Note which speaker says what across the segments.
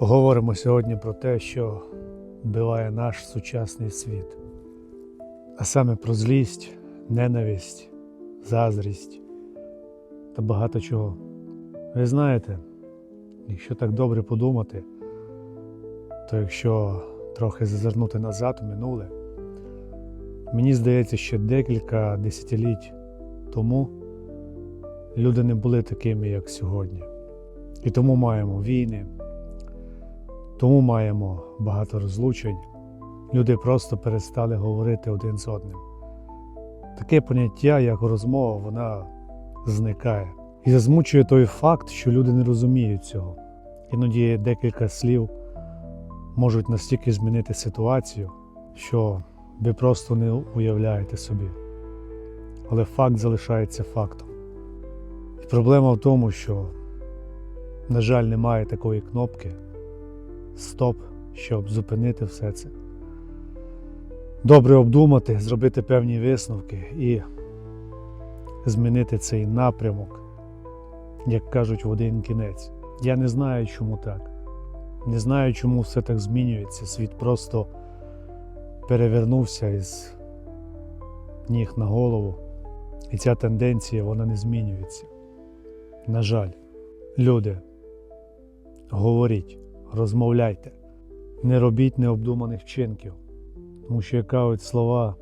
Speaker 1: Поговоримо сьогодні про те, що вбиває наш сучасний світ, а саме про злість, ненависть, заздрість та багато чого. Ви знаєте, якщо так добре подумати, то якщо трохи зазирнути назад у минуле, мені здається, що декілька десятиліть тому люди не були такими, як сьогодні. І тому маємо війни, тому маємо багато розлучень. Люди просто перестали говорити один з одним. Таке поняття, як розмова, вона зникає. І засмучує той факт, що люди не розуміють цього. Іноді декілька слів можуть настільки змінити ситуацію, що ви просто не уявляєте собі. Але факт залишається фактом. І проблема в тому, що, на жаль, немає такої кнопки стоп, щоб зупинити все це. Добре обдумати, зробити певні висновки і змінити цей напрямок, як кажуть, в один кінець. Я не знаю, чому так. Не знаю, чому все так змінюється. Світ просто перевернувся із ніг на голову. І ця тенденція вона не змінюється. На жаль, люди, говоріть, розмовляйте, не робіть необдуманих вчинків, тому що, як кажуть, слова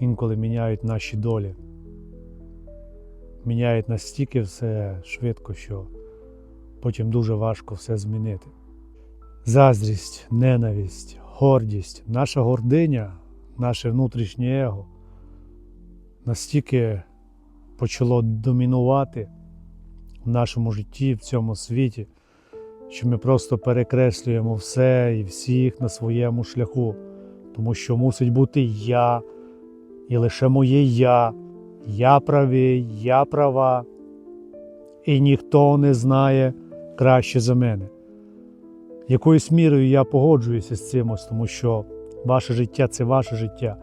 Speaker 1: інколи міняють наші долі. Міняють настільки все швидко, що потім дуже важко все змінити. Заздрість, ненависть, гордість, наша гординя, наше внутрішнє его настільки почало домінувати в нашому житті, в цьому світі, що ми просто перекреслюємо все і всіх на своєму шляху, тому що мусить бути я і лише моє я, я правий, я права, і ніхто не знає краще за мене. Якоюсь мірою я погоджуюся з цим, тому що ваше життя це ваше життя,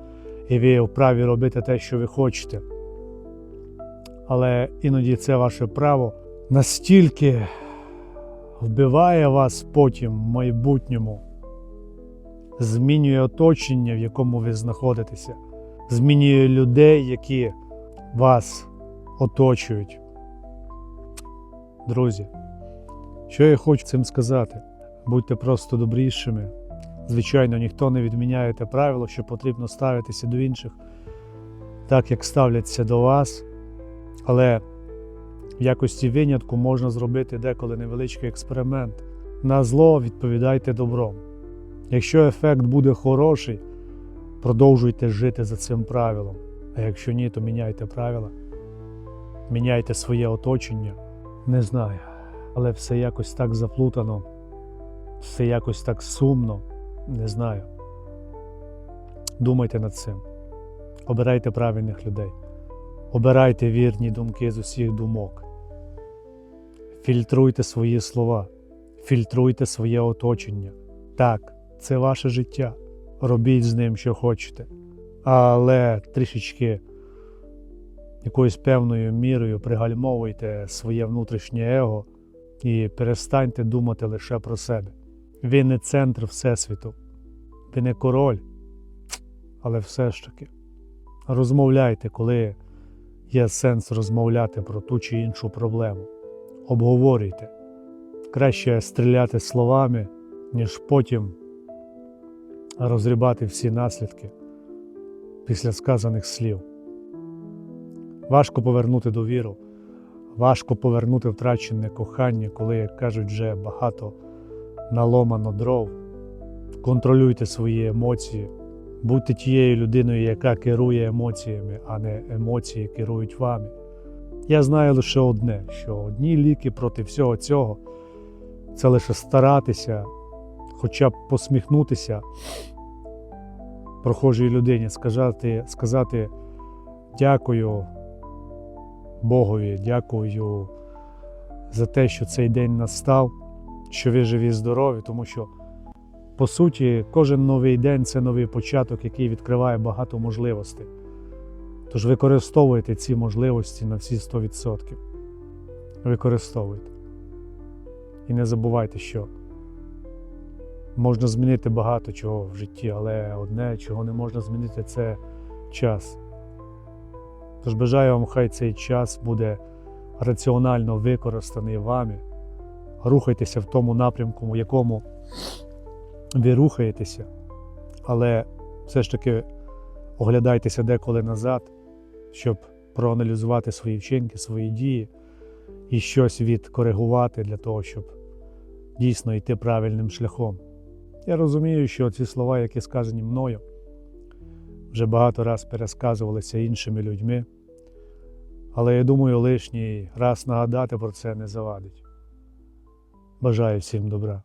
Speaker 1: і ви вправі робити те, що ви хочете. Але іноді це ваше право настільки вбиває вас потім в майбутньому, змінює оточення, в якому ви знаходитеся, змінює людей, які вас оточують. Друзі, що я хочу цим сказати? Будьте просто добрішими. Звичайно, ніхто не відміняє те правило, що потрібно ставитися до інших так, як ставляться до вас. Але в якості винятку можна зробити деколи невеличкий експеримент. На зло відповідайте добром. Якщо ефект буде хороший, продовжуйте жити за цим правилом. А якщо ні, то міняйте правила, міняйте своє оточення. Не знаю, але все якось так заплутано, все якось так сумно. Не знаю. Думайте над цим. Обирайте правильних людей. Обирайте вірні думки з усіх думок. Фільтруйте свої слова, фільтруйте своє оточення. Так, це ваше життя. Робіть з ним, що хочете. Але трішечки якоюсь певною мірою пригальмовуйте своє внутрішнє его і перестаньте думати лише про себе. Ви не центр Всесвіту, ви не король, але все ж таки розмовляйте, коли є сенс розмовляти про ту чи іншу проблему. Обговорюйте. Краще стріляти словами, ніж потім розрібати всі наслідки після сказаних слів. Важко повернути довіру, важко повернути втрачене кохання, коли, як кажуть, вже багато наломано дров. Контролюйте свої емоції, будьте тією людиною, яка керує емоціями, а не емоції керують вами. Я знаю лише одне: що одні ліки проти всього цього це лише старатися, хоча б посміхнутися прохожій людині, сказати, сказати дякую Богові, дякую за те, що цей день настав, що ви живі, здорові, тому що, по суті, кожен новий день це новий початок, який відкриває багато можливостей. Тож використовуйте ці можливості на всі 100%. Використовуйте. І не забувайте, що Можна змінити багато чого в житті, але одне, чого не можна змінити, це час. Тож бажаю вам, хай цей час буде раціонально використаний вами. Рухайтеся в тому напрямку, в якому ви рухаєтеся, але все ж таки оглядайтеся деколи назад, щоб проаналізувати свої вчинки, свої дії і щось відкоригувати для того, щоб дійсно йти правильним шляхом. Я розумію, що ці слова, які сказані мною, вже багато раз пересказувалися іншими людьми, але я думаю, лишній раз нагадати про це не завадить. Бажаю всім добра.